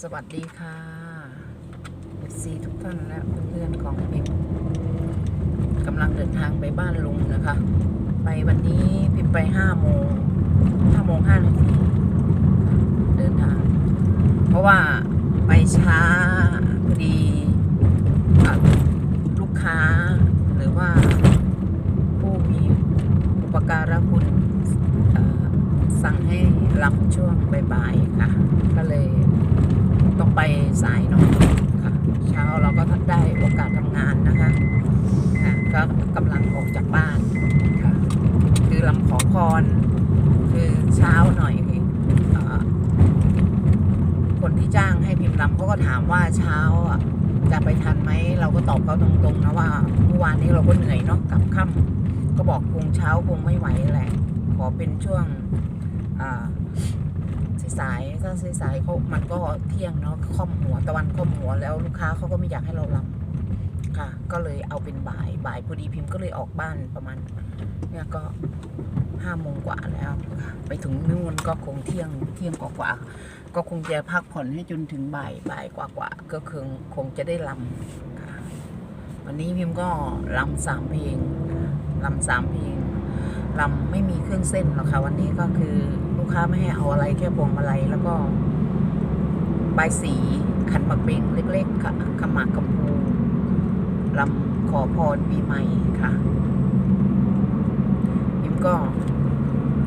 สวัสดีค่ะ FC ทุกท่านและเพื่อนๆของพิมกำลังเดินทางไปบ้านลุงนะคะ ไปวันนี้พิมไปห้าโมงห้าโมงห้านาทีเดินทาง เพราะว่าไปช้าพอดีลูกค้าหรือว่าผู้มีอุปการะคุณเอ่อสั่งให้รับช่วงบ่ายๆค่ะ ก็เลย ต้องไปสายหน่อยค่ะเช้าเราก็ได้โอกาสทำงานนะคะค่ะก็กำลังออกจากบ้านค่ะคือลำขอพรคือเช้าหน่อยคือเอ่อคนที่จ้างให้พิมพ์ลำเขาก็ถามว่าเช้าอะจะไปทันไหมเราก็ตอบเขาตรงๆนะว่าเมื่อวานนี้เราก็เหนื่อยเนาะกลับค่ำก็บอกคงเช้าคงไม่ไหวแหละ ขอเป็นช่วงอ่า สายๆถ้าสายๆเขามันก็เที่ยงเนาะค่อมหัวตะวันค่อมหัวแล้วลูกค้าเขาก็ไม่อยากให้เราลำค่ะ ก็เลยเอาเป็นบ่ายบ่ายพอดีพิมพ์ก็เลยออกบ้านประมาณเนี่ยก็ห้าโมงกว่าแล้วค่ะไปถึงนู่นก็คงเที่ยงเที่ยงกว่ากว่าก็คงจะพักผ่อนให้จนถึงบ่ายบ่ายกว่ากว่าก็คงคงจะได้ลำค่ะวันนี้พิมพ์ก็ลำสามเพลงลำสามเพลงลำไม่มีเครื่องเส้นหรอกค่ะวันนี้ก็คือ กค้าไม่ให้เอาอะไรแค่พวงมาลัยแล้วก็ใบสีขันหมากเบงเล็กๆค่ะขมากกำพูลำขอพรปีใหม่ค่ะพิมก็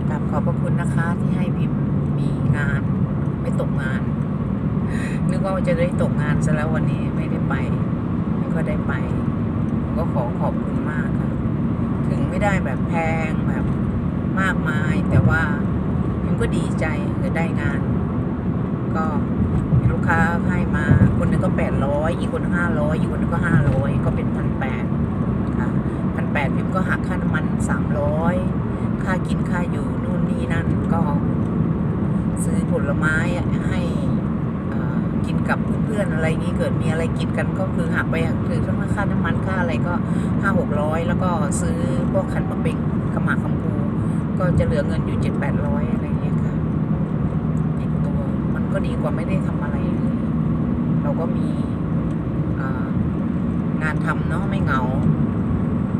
กราบขอบพระคุณนะคะที่ให้พิมมีงานไม่ตกงาน นึกว่าจะได้ตกงานซะแล้ววันนี้ไม่ได้ไปมันก็ได้ไป ก็ขอขอบคุณมากค่ะ ถึงไม่ได้แบบแพงแบบมากมายแต่ว่า พิมก็ดีใจคือได้งาน ก็ลูกค้าให้มาคนหนึงก็แปดร้อยอีกคนห้าร้อยอีกคนนึงก็ห้าร้อยก็เป็นพันแปดค่ะพันแปดพิมก็หักค่าน้ำมันสามร้อยค่ากินค่าอยู่นู่นนี่นั่นก็ซื้อผลไม้ให้กินกับเพื่อนๆอะไรนี้เกิดมีอะไรกินกันก็คือหักไปคือทั้งค่าน้ำมันค่าอะไรก็ห้าหกร้อยแล้วก็ซื้อพวกขันมะเบงขมากคำพูก็จะเหลือเงินอยู่เจ็ดแปดร้อยอะไรอย่างเงี้ยค่ะอีกตัวมัน ก็ดีกว่าไม่ได้ทำอะไรเลยเราก็มีงานทำเนาะไม่เหงา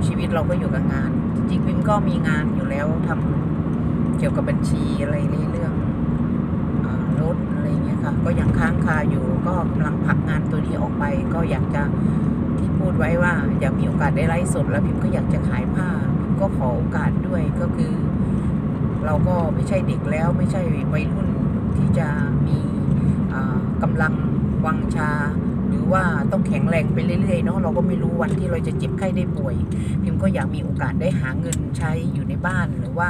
ชีวิตเราก็อยู่กับงาน จริงๆพิมก็มีงานอยู่แล้วทำเกี่ยวกับบัญชีอะไรเรื่องรถอะไรเงี้ยค่ะก็ยังค้างคาอยู่ก็กำลังผลักงานตัวนี้ออกไป ก็อยากจะที่พูดไว้ว่าอยากมีโอกาสได้ไลฟ์สดแล้วพิมก็อยากจะขายผ้าพิมก็ขอโอกาสด้วยก็คือ เราก็ไม่ใช่เด็กแล้วไม่ใช่วัยรุ่น ที่จะมีอ่ากำลังวังชา หรือว่าต้องแข็งแรงไปเรื่อยๆเนาะเราก็ไม่รู้วันที่เราจะเจ็บไข้ได้ป่วย พิมก็อยากมีโอกาสได้หาเงินใช้อยู่ในบ้านหรือว่า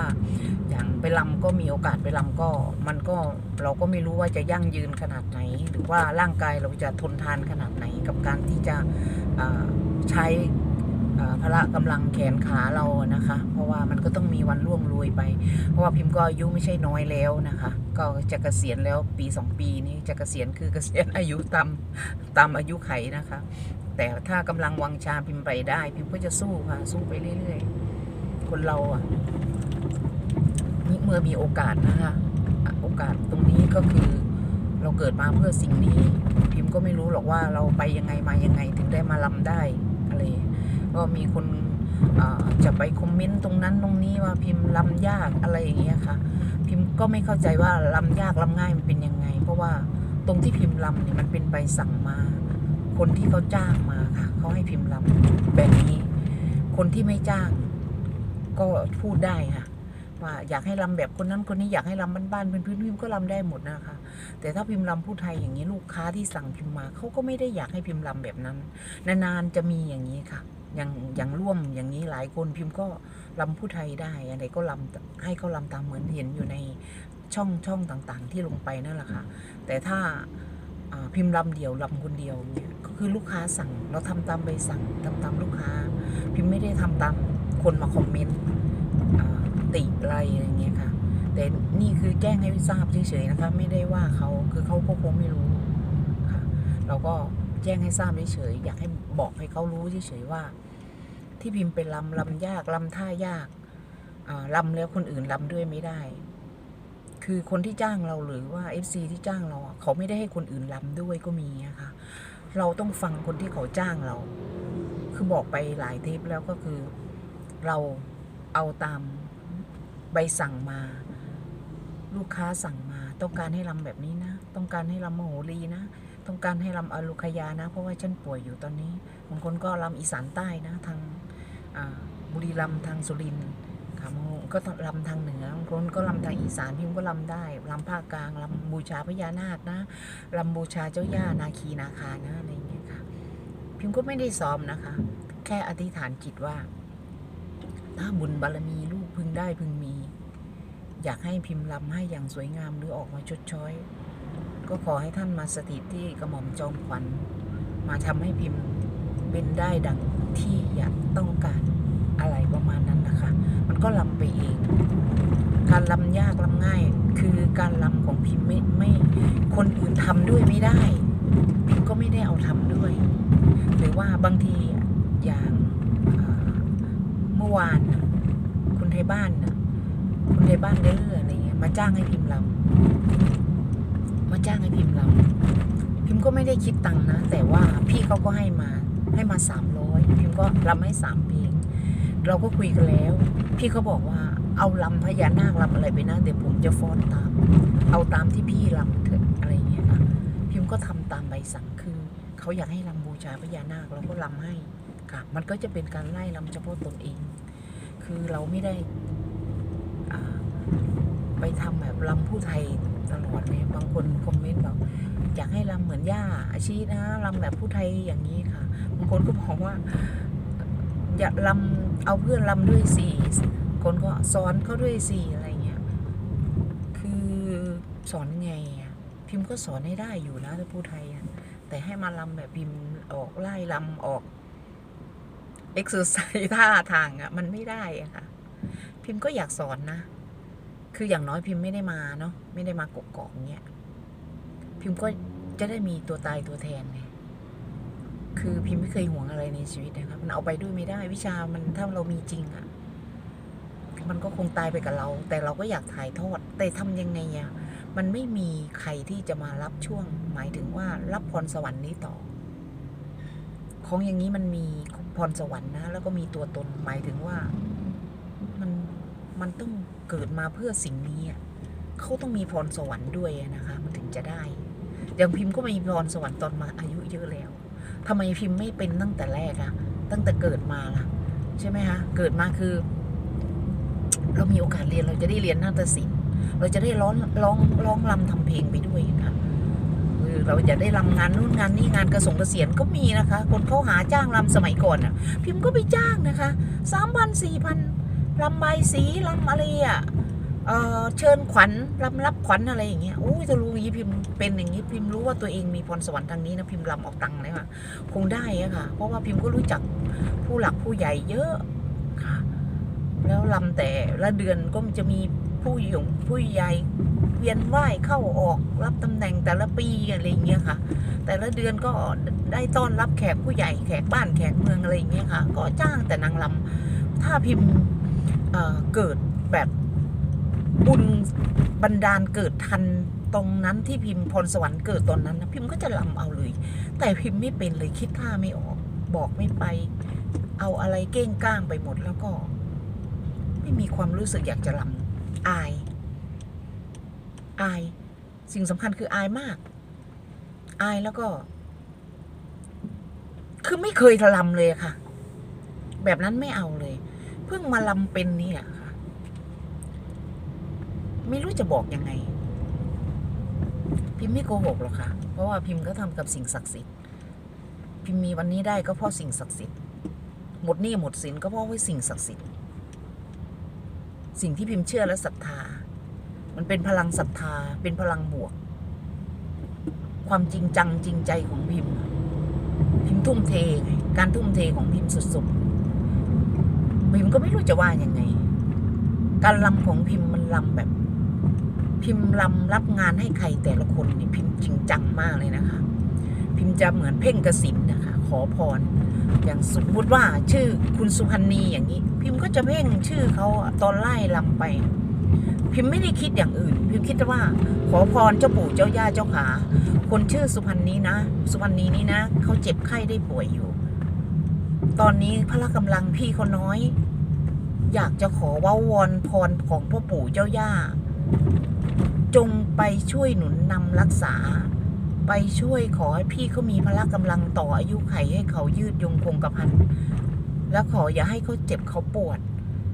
อย่างไปลำก็มีโอกาสไปลำก็ มันก็เราก็ไม่รู้ว่าจะยั่งยืนขนาดไหน หรือว่าร่างกายเราจะทนทานขนาดไหนกับการที่จะใช้ พละกำลังแขนขาเรานะคะ เพราะว่ามันก็ต้องมีวันล่วงโรยไป เพราะว่าพิมพ์ก็อายุไม่ใช่น้อยแล้วนะคะ ก็จะเกษียณแล้วปีสองปีนี้จะเกษียณคือเกษียณอายุตามตามอายุไขนะคะ แต่ถ้ากำลังวังชาพิมพ์ไปได้ พิมพ์ก็จะสู้ค่ะสู้ไปเรื่อยๆ คนเราอะนี่เมื่อมีโอกาสนะคะ โอกาสตรงนี้ก็คือเราเกิดมาเพื่อสิ่งนี้ พิมพ์ก็ไม่รู้หรอกว่าเราไปยังไงมายังไงถึงได้มาลำได้อะไร ก็มีคนจะไปคอมเมนต์ตรงนั้นตรงนี้ว่าพิมพ์ลำยากอะไรอย่างเงี้ยค่ะ พิมพ์ก็ไม่เข้าใจว่าลำยากลำง่ายมันเป็นยังไง เพราะว่าตรงที่พิมพ์ลำเนี่ยมันเป็นใบสั่งมา คนที่เขาจ้างมาค่ะเขาให้พิมพ์ลำแบบนี้ คนที่ไม่จ้างก็พูดได้ค่ะว่าอยากให้ลำแบบคนนั้นคนนี้อยากให้ลำบ้านๆเป็นพื้นพิมพ์ก็ลำได้หมดนะคะ แต่ถ้าพิมพ์ลำผู้ไทยอย่างนี้ลูกค้าที่สั่งพิมพ์มาเขาก็ไม่ได้อยากให้พิมพ์ลำแบบนั้น นานๆจะมีอย่างนี้ค่ะ อย่างอย่างร่วมอย่างนี้หลายคนพิมพ์ก็ลำผู้ไทยได้อะไรก็ลำให้เขาลำตามเหมือนเห็นอยู่ในช่องช่องต่างๆ ที่ลงไปนั่นแหละค่ะแต่ถ้าอ่าพิมพ์ลำเดียวลำคนเดียวเนี่ยก็คือลูกค้าสั่งเราทำตามใบสั่งทำตามลูกค้า พิมพ์ไม่ได้ทำตามคนมาคอมเมนต์อ่าติอะไรอย่างเงี้ยค่ะ แต่นี่คือแจ้งให้ทราบเฉยๆนะคะ ไม่ได้ว่าเขาคือเขาก็คงไม่รู้ค่ะเราก็ แจ้งให้ทราบเฉยๆอยากให้บอกให้เขารู้เฉยๆว่า ที่พิมพ์เป็นลำลำยากลำท่ายากลำแล้วคนอื่นลำด้วยไม่ได้ คือคนที่จ้างเราหรือว่า FC ที่จ้างเราเขาไม่ได้ให้คนอื่นลำด้วยก็มีนะคะเราต้องฟังคนที่เขาจ้างเรา คือบอกไปหลายเทปแล้วก็คือ เราเอาตามใบสั่งมา ลูกค้าสั่งมา ต้องการให้ลำแบบนี้นะ ต้องการให้ลำมโหรีนะ ต้องการให้ลำอลุคยานะ เพราะว่าฉันป่วยอยู่ตอนนี้บางคนก็ลำอีสานใต้นะ ทางบุรีรัมย์ทางสุรินทร์ค่ะบางคนก็ลำทางเหนือบางคนก็ลำทางอีสานพิมก็ลำได้ลำภาคกลางลำบูชาพญานาคนะลำบูชาเจ้าย่านาคีนาคานะอะไรอย่างเงี้ยค่ะพิมก็ไม่ได้ซ้อมนะคะ แค่อธิษฐานจิตว่า ถ้าบุญบารมีลูกพึงได้พึงมี อยากให้พิมพ์ลำให้อย่างสวยงามหรือออกมาชดช้อย ก็ขอให้ท่านมาสถิตที่กระหม่อมจอมขวัญมาทำให้พิมพ์เป็นได้ดังที่อยากต้องการอะไรประมาณนั้นนะคะ มันก็ลำไปเอง การลำยากลำง่าย คือการลำของพิมพ์ไม่ไม่คนอื่นทำด้วยไม่ได้ พิมพ์ก็ไม่ได้เอาทำด้วย หรือว่าบางทีอย่างเมื่อวานคุณไทยบ้านคุณไทยบ้านเด้ออะไรเงี้ยมาจ้างให้พิมพ์ลำ มาจ้างให้พิมพ์ลำพิมพ์ก็ไม่ได้คิดตังค์นะ แต่ว่าพี่เขาก็ให้มาให้มาสามร้อยพิมพ์ก็ลำให้สามเพลง เราก็คุยกันแล้ว พี่เขาบอกว่าเอาลำพญานาคลำอะไรไปนะเดี๋ยวผมจะฟ้อนตาม เอาตามที่พี่ลำเถอะอะไรเงี้ยค่ะพิมพ์ก็ทำตามใบสั่งคือเขาอยากให้ลำบูชาพญานาคเราก็ลำให้ค่ะ มันก็จะเป็นการไล่ลำเฉพาะตนเอง คือเราไม่ได้ไปทำแบบลำผู้ไทย ตลอดเลยบางคนคอมเมนต์แบบอยากให้ลำเหมือนย่าอาชีนะลำแบบผู้ไทยอย่างนี้ค่ะบางคนก็บอกว่า อย่าลำเอาเพื่อนลำด้วยสิคนก็สอนเขาด้วยสิอะไรเงี้ยคือสอนไงอะพิมพ์ก็สอนให้ได้อยู่นะถ้าผู้ไทยอะแต่ให้มาลำแบบพิมพ์ออกไล่ลำออกเอ็กซ์ไซส์ท่าทางอะมันไม่ได้อะค่ะพิมพ์ก็อยากสอนนะ คืออย่างน้อยพิมพ์ไม่ได้มาเนาะไม่ได้มากกอกเงี้ยพิมพ์ก็จะได้มีตัวตายตัวแทนไงคือพิมพ์ไม่เคยห่วงอะไรในชีวิตนะครับ มันเอาไปด้วยไม่ได้ วิชามันถ้าเรามีจริงอะมันก็คงตายไปกับเรา แต่เราก็อยากถ่ายทอด แต่ทำยังไงอะมันไม่มีใครที่จะมารับช่วง หมายถึงว่ารับพรสวรรค์นี้ต่อ ของอย่างนี้มันมีพรสวรรค์นะ แล้วก็มีตัวตนหมายถึงว่า มันต้องเกิดมาเพื่อสิ่งนี้อะเขาต้องมีพรสวรรค์ด้วยนะคะ มันถึงจะได้อย่างพิมพ์ก็มีพรสวรรค์ตอนมาอายุเยอะแล้วทำไมพิมพ์ไม่เป็นตั้งแต่แรกอะตั้งแต่เกิดมาล่ะ ใช่ไหมคะเกิดมาคือ เรามีโอกาสเรียนเราจะได้เรียนนาฏศิลป์เราจะได้ร้องร้องร้องรำทำเพลงไปด้วยค่ะคือเราจะได้รำงานนู่นงานนี่งานกระสงกระเสียนก็มีนะคะ คนเขาหาจ้างรำสมัยก่อนอะพิมพ์ก็ไปจ้างนะคะสามพันสี่พัน รำใบสีรำอะไรอะเออเชิญขวัญรำรับขวัญอะไรอย่างเงี้ยโอ้ยจะรู้อย่างนี้พิมพ์เป็นอย่างนี้พิมพ์รู้ว่าตัวเองมีพรสวรรค์ทางนี้นะพิมพ์รำออกตังค์เลยค่ะคงได้อะค่ะ เพราะว่าพิมพ์ก็รู้จักผู้หลักผู้ใหญ่เยอะค่ะ แล้วลำแต่ละเดือนก็จะมีผู้หยงผู้ใหญ่เวียนไหวเข้าออกรับตำแหน่งแต่ละปีอะไรอย่างเงี้ยค่ะ แต่ละเดือนก็ได้ต้อนรับแขกผู้ใหญ่แขกบ้านแขกเมืองอะไรอย่างเงี้ยค่ะ ก็จ้างแต่นางลำถ้าพิมพ์ เกิดแบบบุญบันดาลเกิดทันตรงนั้นที่พิมพ์พรสวรรค์เกิดตอนนั้นนะพิมพ์ก็จะลำเอาเลย แต่พิมพ์ไม่เป็นเลยคิดท่าไม่ออก บอกไม่ไป เอาอะไรเก้งก้างไปหมดแล้วก็ ไม่มีความรู้สึกอยากจะลำอาย อาย สิ่งสำคัญคืออายมาก อายแล้วก็ คือไม่เคยลำเลยค่ะ แบบนั้นไม่เอาเลย พิ่งมาลำเป็นนี่แหละค่ะ ไม่รู้จะบอกยังไง พิมพ์ไม่โกหกหรอกค่ะ เพราะว่าพิมพ์ก็ทำกับสิ่งศักดิ์สิทธิ์ พิมพ์มีวันนี้ได้ก็เพราะสิ่งศักดิ์สิทธิ์ หมดหนี้หมดสินก็เพราะว่าสิ่งศักดิ์สิทธิ์ สิ่งที่พิมพ์เชื่อและศรัทธา มันเป็นพลังศรัทธา เป็นพลังบวก ความจริงจังจริงใจของพิมพ์ พิมพ์ทุ่มเทไงการทุ่มเทของพิมพ์สุดๆ พิมก็ไม่รู้จะว่ายังไง การลำของพิมพ์มันลำแบบ พิมพ์ลำรับงานให้ใครแต่ละคนนี่พิมพ์จริงจังมากเลยนะคะ พิมพ์จะเหมือนเพ่งกระสินนะคะ ขอพร อย่างสมมติว่าชื่อคุณสุพันนีอย่างนี้ พิมพ์ก็จะเพ่งชื่อเขาตอนไล่ลำไป พิมพ์ไม่ได้คิดอย่างอื่น พิมพ์คิดว่า ขอพรเจ้าปู่เจ้าย่าเจ้าขา คนชื่อสุพรรณนี้นะ สุพรรณีนี้นะเขาเจ็บไข้ได้ป่วยอยู่ ตอนนี้พละกำลังพี่เขาน้อย อยากจะขอเว้าวอนพรของพ่อปู่เจ้าย่า จงไปช่วยหนุนนำรักษา ไปช่วยขอให้พี่เขามีพละกำลังต่ออายุไขให้เขายืดยงคงกระพันแล้วขออย่าให้เขาเจ็บเขาปวด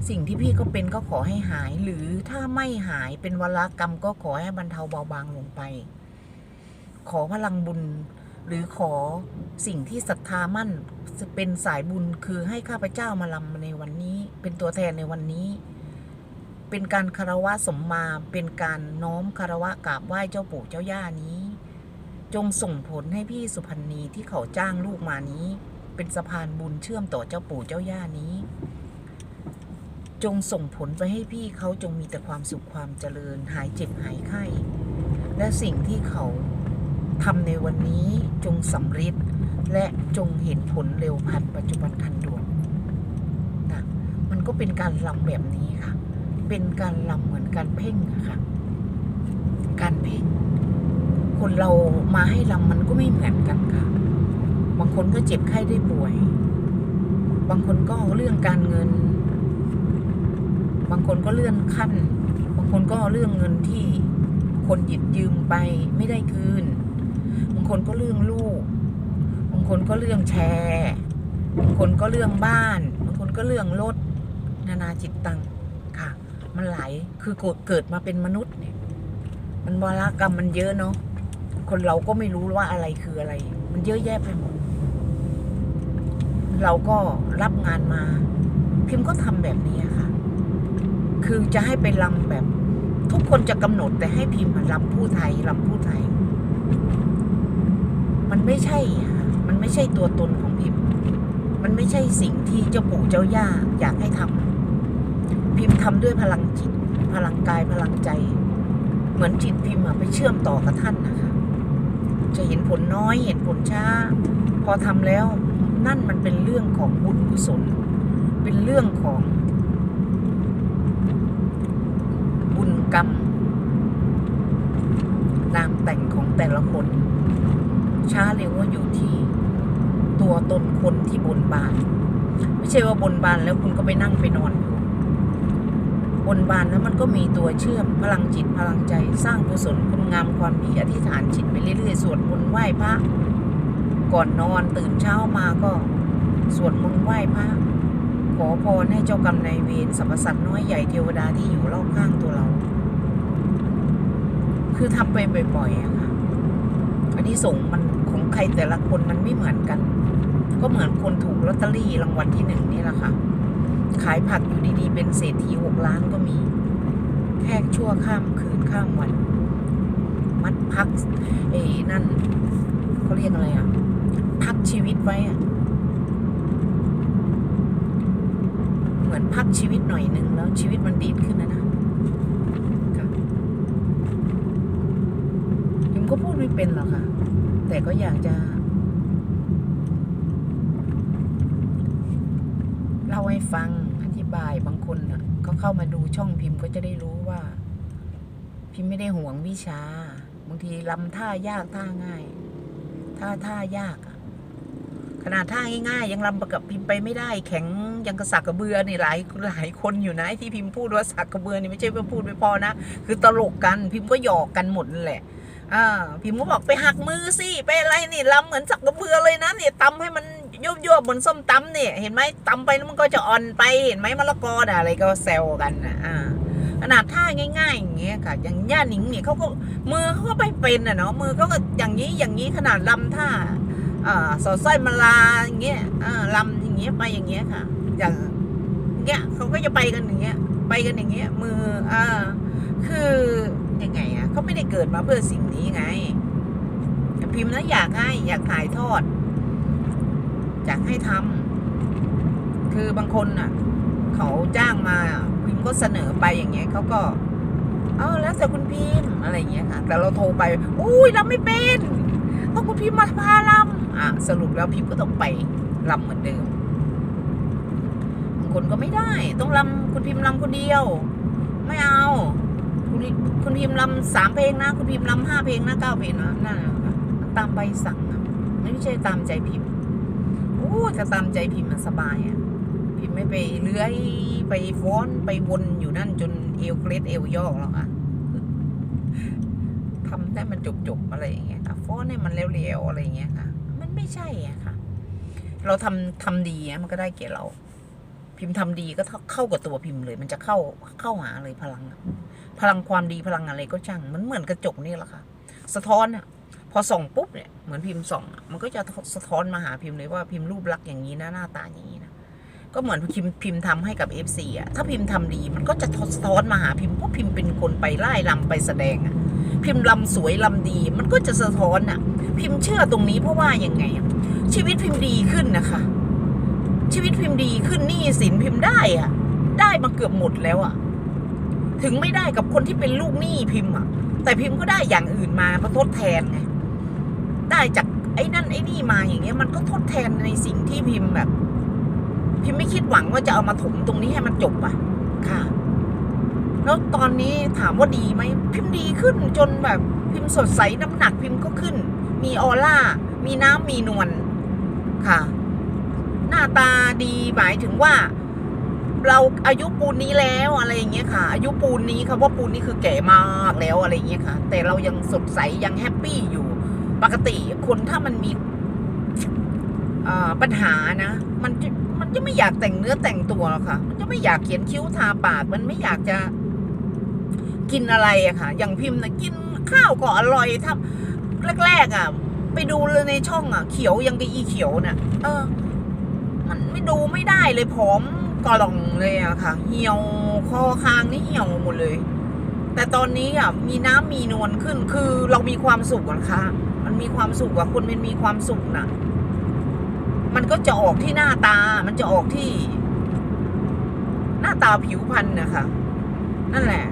สิ่งที่พี่เขาเป็นก็ขอให้หาย หรือถ้าไม่หายเป็นวรกรรมก็ขอให้บรรเทาเบาบางลงไป ขอพลังบุญ หรือขอสิ่งที่ศรัทธามั่น เป็นสายบุญคือให้ข้าพเจ้ามาลำในวันนี้ เป็นตัวแทนในวันนี้ เป็นการคารวะสมมา เป็นการน้อมคารวะกราบไหว้เจ้าปู่เจ้าย่านี้ จงส่งผลให้พี่สุพรรณีที่เขาจ้างลูกมานี้ เป็นสะพานบุญเชื่อมต่อเจ้าปู่เจ้าย่านี้ จงส่งผลไปให้พี่เขาจงมีแต่ความสุขความเจริญ หายเจ็บหายไข้ และสิ่งที่เขาทำในวันนี้จงสำเร็จ และจงเห็นผลเร็วพันปัจจุบันทันด่วนนะมันก็เป็นการลำแบบนี้ค่ะ เป็นการลำเหมือนการเพ่งอะค่ะ การเพ่ง คนเรามาให้ลำมันก็ไม่เหมือนกันค่ะ บางคนก็เจ็บไข้ได้ป่วย บางคนก็เรื่องการเงิน บางคนก็เลื่อนขั้น บางคนก็เรื่องเงินที่คนหยิบยืมไปไม่ได้คืน บางคนก็เรื่องลูก คนก็เรื่องแชร์บางคนก็เรื่องบ้านบางคนก็เรื่องรถนานาจิตตังค่ะ มันหลายคือเกิดมาเป็นมนุษย์เนี่ย มันวารกรรมมันเยอะเนาะคนเราก็ไม่รู้ว่าอะไรคืออะไร มันเยอะแยะไปหมด เราก็รับงานมา พิมพ์ก็ทำแบบนี้ค่ะ คือจะให้ไปลำแบบ ทุกคนจะกำหนดแต่ให้พิมพ์ลำผู้ไทยลำผู้ไทย มันไม่ใช่ค่ะ ไม่ใช่ตัวตนของพิมพ์ มันไม่ใช่สิ่งที่เจ้าปู่เจ้าย่าอยากให้ทำพิมพ์ทำด้วยพลังจิต พลังกายพลังใจ เหมือนจิตพิมพ์ไปเชื่อมต่อกับท่านนะคะ จะเห็นผลน้อยเห็นผลช้า พอทำแล้วนั่นมันเป็นเรื่องของบุญกุศล เป็นเรื่องของบุญกรรมนามแต่งของแต่ละคน ช้าเร็วว่าอยู่ที่ ตัวตนคนที่บนบาน ไม่ใช่ว่าบนบานแล้วคุณก็ไปนั่งไปนอนอยู่บนบานแล้วมันก็มีตัวเชื่อมพลังจิตพลังใจสร้างกุศลคุณงามความดีอธิษฐานจิตไปเรื่อยๆสวดมนต์ไหว้พระก่อนนอนตื่นเช้ามาก็สวดมนต์ไหว้พระขอพรให้เจ้ากรรมนายเวรสรรพสัตว์น้อยใหญ่เทวดาที่อยู่รอบข้างตัวเรา คือทำไปบ่อยๆอะค่ะอันนี้ส่งส์มันของใครแต่ละคนมันไม่เหมือนกัน ก็เหมือนคนถูกลอตเตอรี่รางวัลที่หนึ่งนี่แหละค่ะ ขายผักอยู่ดีๆ เป็นเศรษฐีหกล้านก็มี แค่ชั่วข้ามคืนข้ามวัน มัดพักเอ้นั่นเขาเรียกอะไรอะพักชีวิตไว้อะเหมือนพักชีวิตหน่อยหนึ่งแล้วชีวิตมันดีขึ้นนะนะยิมก็พูดไม่เป็นหรอกค่ะ แต่ก็อยากจะ เล่าให้ฟังอธิบายบางคนน่ะก็เข้ามาดูช่องพิมพ์ก็จะได้รู้ว่า พิมพ์ไม่ได้ห่วงวิชา บางทีลำท่ายากท่าง่าย ท่าท่ายากขนาดท่าง่ายๆยังลำประกับพิมพ์ไปไม่ได้ แข็งยังกระสักกระเบือนี่หลายหลายคนอยู่นะที่พิมพ์พูดว่าสักกระเบือนี่ไม่ใช่ว่าพูดไม่พอนะคือตลกกันพิมพ์ก็หยอกกันหมดแหละอ่าพิมพ์ก็บอกไปหักมือสิไปอะไรนี่ลำเหมือนสักกระเบือเลยนะเนี่ยตำให้มัน ยุบยุบเหมือนส้มตำเนี่ย เห็นไหมตำไปแล้วมันก็จะอ่อนไปเห็นไหมมะละกออะไรก็แซวกันนะอ่าขนาดท่าง่ายๆอย่างเงี้ยค่ะ อย่างย่าหนิงเนี่ยเขาก็มือเขาก็ไม่เป็นอะเนาะมือเขาก็อย่างนี้อย่างนี้ขนาดลำท่าอ่าสอดสร้อยมาลาอย่างเงี้ยอ่าลำอย่างเงี้ยไปอย่างเงี้ยค่ะ อย่างเงี้ยเขาก็จะไปกันอย่างเงี้ย ไปกันอย่างเงี้ย มืออ่าคือยังไงอะเขาไม่ได้เกิดมาเพื่อสิ่งนี้ไงพิมพ์นะอยากให้อยากถ่ายทอด อยากให้ทำคือบางคนอะ เขาจ้างมาพิมพ์ก็เสนอไปอย่างเงี้ยเขาก็เออแล้วแต่คุณพิมพ์อะไรเงี้ยค่ะ แต่เราโทรไปอุ้ยเราไม่เป็นต้องคุณพิมพ์มาพาลำอะสรุปแล้วพิมพ์ก็ต้องไปลำเหมือนเดิมบางคนก็ไม่ได้ต้องลำคุณพิมพ์ลำคนเดียว ไม่เอา คุณคุณพิมพ์ลำสามเพลงนะ คุณพิมพ์ลำห้าเพลงนะเก้าเพลงนะนั่นตามใบสั่งอะไม่ใช่ตามใจพิมพ์ โอ้ถ้าตามใจพิมพ์มันสบายอะพิมพ์ไม่ไปเลื้อยไปฟ้อนไปวนอยู่นั่นจนเอวเคล็ดเอวยอกหรอกค่ะทำได้มันจบๆอะไรอย่างเงี้ยค่ะฟ้อนให้มันเร็วๆอะไรอย่างเงี้ยค่ะ มันไม่ใช่อะค่ะ เราทำทำดีอะมันก็ได้เกียรเรา พิมพ์ทำดีก็เข้ากับตัวพิมพ์เลย มันจะเข้าเข้าหาเลยพลัง พลังความดีพลังอะไรก็ช่าง มันเหมือนกระจกนี่แหละค่ะ สะท้อนอะ พอส่องปุ๊บเนี่ยเหมือนพิมพ์ส่อง มันก็จะสะท้อนมาหาพิมพ์เลยว่าพิมพ์รูปลักษณ์อย่างนี้นะหน้าตาอย่างนี้นะก็เหมือนพิมพ์พิมพ์ทำให้กับ FC อะถ้าพิมพ์ทำดี มันก็จะสะท้อนมาหาพิมพ์เพราะพิมพ์เป็นคนไปไล่ลำไปแสดงอะพิมพ์ลำสวยลำดี มันก็จะสะท้อนอะ พิมพ์เชื่อตรงนี้เพราะว่ายังไง ชีวิตพิมพ์ดีขึ้นนะคะ ชีวิตพิมพ์ดีขึ้นหนี้สินพิมพ์ได้อะ ได้มาเกือบหมดแล้วอะ ถึงไม่ได้กับคนที่เป็นลูกหนี้พิมพ์อะแต่พิมพ์ก็ได้อย่างอื่นมามาทดแทนไง ได้จากไอ้นั่นไอ้นี่มาอย่างเงี้ยมันก็ทดแทนในสิ่งที่พิมพ์แบบ พิมพ์ไม่คิดหวังว่าจะเอามาถมตรงนี้ให้มันจบอะค่ะ แล้วตอนนี้ถามว่าดีไหมพิมพ์ดีขึ้นจนแบบพิมพ์สดใสน้ำหนักพิมพ์ก็ขึ้น มีออร่า มีน้ำมีนวลค่ะ หน้าตาดีหมายถึงว่า เราอายุปูนนี้แล้วอะไรอย่างเงี้ยค่ะ อายุปูนนี้คำว่าปูนนี้คือแก่มากแล้วอะไรอย่างเงี้ยค่ะ แต่เรายังสดใสยังแฮปปี้อยู่ ปกติคนถ้ามันมีปัญหานะ มันจะมันจะไม่อยากแต่งเนื้อแต่งตัวหรอกค่ะ มันจะไม่อยากเขียนคิ้วทาปาก มันไม่อยากจะกินอะไรอะค่ะ อย่างพิมพ์นะกินข้าวก็อร่อยถ้าแรกๆอะไปดูเลยในช่องอะเขียวยังกับอีเขียวน่ะเออ มันไม่ดูไม่ได้เลยผอมกล่องเลยอะค่ะ เหี่ยวคอคางนี่เหี่ยวหมดเลย แต่ตอนนี้อะมีน้ำมีนวลขึ้นคือเรามีความสุขกันะคะ มีความสุขอะคนมันมีความสุขน่ะ มันก็จะออกที่หน้าตา มันจะออกที่ หน้าตาผิวพรรณนะคะ นั่นแหละ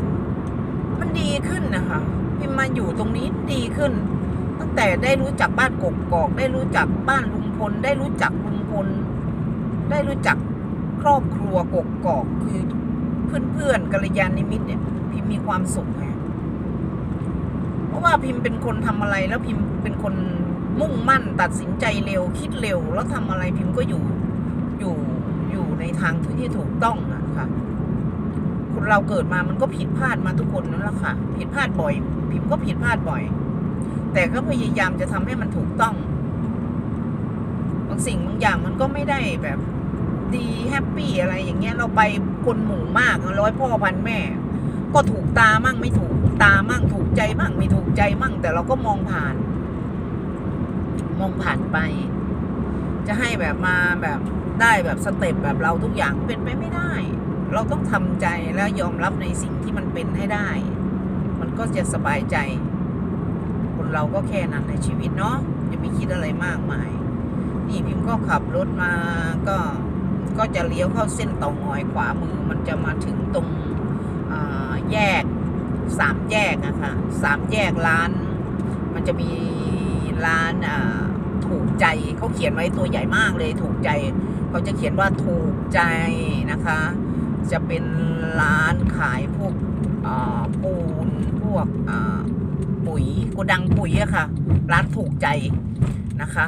มันดีขึ้นนะคะพิมมาอยู่ตรงนี้ดีขึ้น ตั้งแต่ได้รู้จักบ้านกกกอก ได้รู้จักบ้านลุงพล ได้รู้จักลุงพล ได้รู้จักครอบครัวกกกอกคือเพื่อนๆกัลยาณมิตรเนี่ยพิมมีความสุขไง ราะว่าพิมเป็นคนทำอะไรแล้วพิมเป็นคนมุ่งมั่นตัดสินใจเร็วคิดเร็ว แล้วทำอะไรพิมก็อยู่อยู่อยู่ในทางที่ถูกต้องนะคะคนเราเกิดมามันก็ผิดพลาดมาทุกคนนั่นแหละค่ะ ผิดพลาดบ่อย พิมก็ผิดพลาดบ่อย แต่ก็พยายามจะทำให้มันถูกต้องบางสิ่งบางอย่างมันก็ไม่ได้แบบดีแฮปปี้อะไรอย่างเงี้ยเราไปคนหมู่มากร้อยพ่อพันแม่ ก็ถูกตามั่งไม่ถูก ตามั่งถูกใจมั่งไม่ถูกใจมั่ง แต่เราก็มองผ่าน มองผ่านไป จะให้แบบมาแบบได้แบบสเต็ปแบบเราทุกอย่างเป็นไปไม่ได้ เราต้องทำใจแล้วยอมรับในสิ่งที่มันเป็นให้ได้ มันก็จะสบายใจ คนเราก็แค่นั้นในชีวิตเนาะอย่าไปคิดอะไรมากมาย นี่พิมก็ขับรถมาก็ก็จะเลี้ยวเข้าเส้นเตางอยขวามือ มันจะมาถึงตรงแยก สามแยกนะคะสามแยกร้าน มันจะมีร้านอ่าถูกใจเขาเขียนไว้ตัวใหญ่มากเลยถูกใจเขาจะเขียนว่าถูกใจนะคะ จะเป็นร้านขายพวกปูนพวกปุ๋ยโกดังปุ๋ยอะค่ะ ร้านถูกใจนะคะ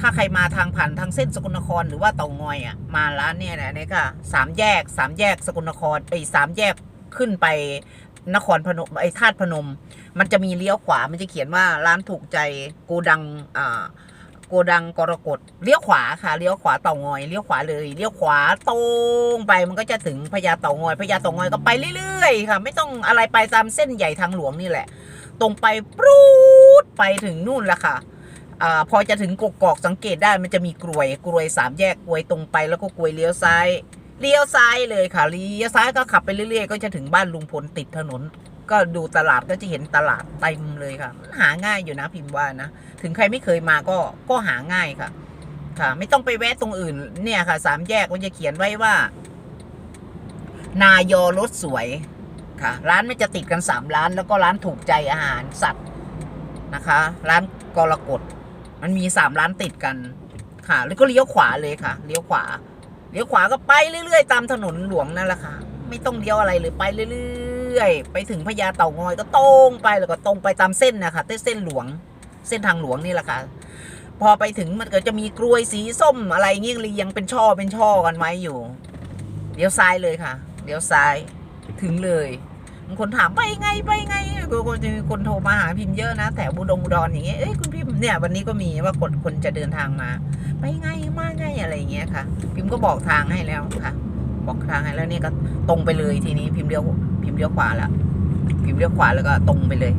ถ้าใครมาทางผ่านทางเส้นสกลนครหรือว่าเตางอยอะมาร้านเนี่ยนะนี่ค่ะสามแยกสามแยกสกลนครไอ้สามแยกขึ้นไป นครพนมไอ้ธาตุพนม มันจะมีเลี้ยวขวา มันจะเขียนว่าร้านถูกใจโกดังอ่าโกดังกรกฎเลี้ยวขวาค่ะเลี้ยวขวาเตางอยเลี้ยวขวาเลยเลี้ยวขวาตรงไปมันก็จะถึงพญาเตางอยพญาเตางอยก็ไปเรื่อยๆค่ะ ไม่ต้องอะไรไปตามเส้นใหญ่ทางหลวงนี่แหละ ตรงไปปรูดไปถึงนู่นละค่ะอ่าพอจะถึงกกอกสังเกตได้มันจะมีกลวยกลวยสามแยกกลวยตรงไปแล้วก็กลวยเลี้ยวซ้าย เลี้ยวซ้ายเลยค่ะเลี้ยวซ้ายก็ขับไปเรื่อยๆ ก็จะถึงบ้านลุงพลติดถนน ก็ดูตลาดก็จะเห็นตลาดเต็มเลยค่ะ หาง่ายอยู่นะพิมพ์ว่านะ ถึงใครไม่เคยมาก็ก็หาง่ายค่ะ ค่ะ ไม่ต้องไปแวะตรงอื่น เนี่ยค่ะ สามแยกมันจะเขียนไว้ว่า นายอรถสวยค่ะ ร้านไม่จะติดกันสามร้าน แล้วก็ร้านถูกใจอาหารสัตว์นะคะ ร้านกรกฎมันมีสามร้านติดกันค่ะ แล้วก็เลี้ยวขวาเลยค่ะ เลี้ยวขวา ลี้ยวขวาก็ไปเรื่อย ๆ ตามถนนหลวงนั่นแหละค่ะ ไม่ต้องเลี้ยวอะไรเลยไปเรื่อยๆไปถึงพญาเต่างอยก็ตรงไปแล้วก็ตรงไปตามเส้นนะคะเส้นหลวง เส้นทางหลวงนี่แหละค่ะพอไปถึงมันก็จะมีกลวยสีส้มอะไรเงี้ยเรียงเป็นช่อเป็นช่อกันไว้อยู่เลี้ยวซ้ายเลยค่ะเลี้ยวซ้ายถึงเลย คนถามไปไงไปไงก็จะมีคนโทรมาหาพิมพ์เยอะนะแถวบุดงอุดรอย่างเงี้ยเอ้ยคุณพิมพ์เนี่ยวันนี้ก็มีว่าคนคนจะเดินทางมา ไปไงมาไงอะไรอย่างเงี้ยค่ะ พิมพ์ก็บอกทางให้แล้วค่ะ บอกทางให้แล้วเนี่ยก็ตรงไปเลยทีนี้พิมพ์เลี้ยวพิมพ์เลี้ยวขวาแล้วพิมพ์เลี้ยวขวาแล้วก็ตรงไปเลย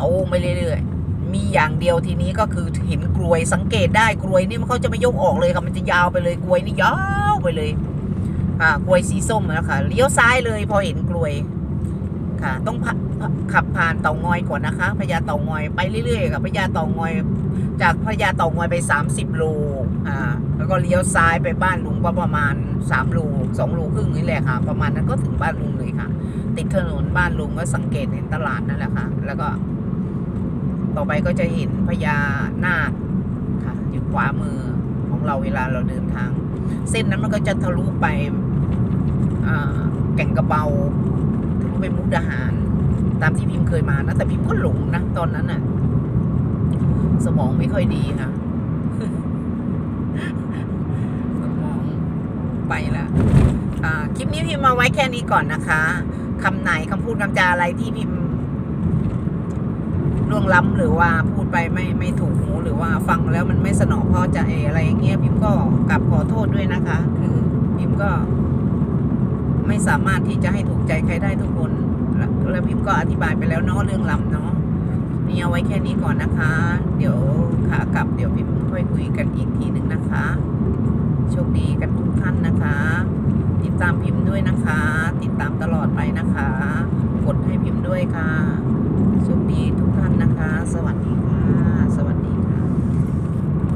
ตรงไปเรื่อยๆมีอย่างเดียวทีนี้ก็คือเห็นกลวยสังเกตได้กลวยนี่มันเขาจะไม่ยกออกเลยค่ะมันจะยาวไปเลยกลวยนี่ยาวไปเลย อ่ากลวยสีส้มแล้วค่ะเลี้ยวซ้ายเลย พอเห็นกลวย ค่ะ ต้องขับผ่านเต่างอยก่อนนะคะพญาเต่างอยไปเรื่อยๆค่ะพญาเต่างอย จากพญาเต่างอยไป 30โลอ่าแล้วก็เลี้ยวซ้ายไปบ้านลุงก็ประมาณ3โล2โลครึ่งนี่แหละค่ะ ประมาณนั้นก็ถึงบ้านลุงเลยค่ะ ติดถนนบ้านลุงก็สังเกตเห็นตลาดนั่นแหละค่ะ แล้วก็ ต่อไปก็จะเห็นพญานาคค่ะ อยู่ขวามือของเราเวลาเราเดินทาง เส้นนั้นมันก็จะทะลุไปแก่งกระเบา ทะลุไปมุกดาหาร ตามที่พิมพ์เคยมานะแต่พิมพ์ก็หลงนะตอนนั้นน่ะ สมองไม่ค่อยดีค่ะสมองไปล้วอ่าคลิปนี้พิมพ์มาไว้แค่นี้ก่อนนะคะคำไหนคำพูดคำจาอะไรที่พิมพ์ล่วงล้ำหรือว่าพูดไปไม่ไม่ถูกหูหรือว่าฟังแล้วมันไม่สนองพอใจอะไรอย่างเงี้ยพิมพ์ก็กลับขอโทษด้วยนะคะ คือพิมพ์ก็ ไม่สามารถที่จะให้ถูกใจใครได้ทุกคน แล้วพิมพ์ก็อธิบายไปแล้วเนาะเรื่องล้ำเนาะนี่เอาไว้แค่นี้ก่อนนะคะ เดี๋ยวขากลับเดี๋ยวพิมพ์ค่อยคุยกันอีกทีหนึ่งนะคะ โชคดีกันทุกท่านนะคะ ติดตามพิมพ์ด้วยนะคะ ติดตามตลอดไปนะคะ กดให้พิมพ์ด้วยค่ะ โชคดีทุกท่านนะคะ สวัสดีค่ะ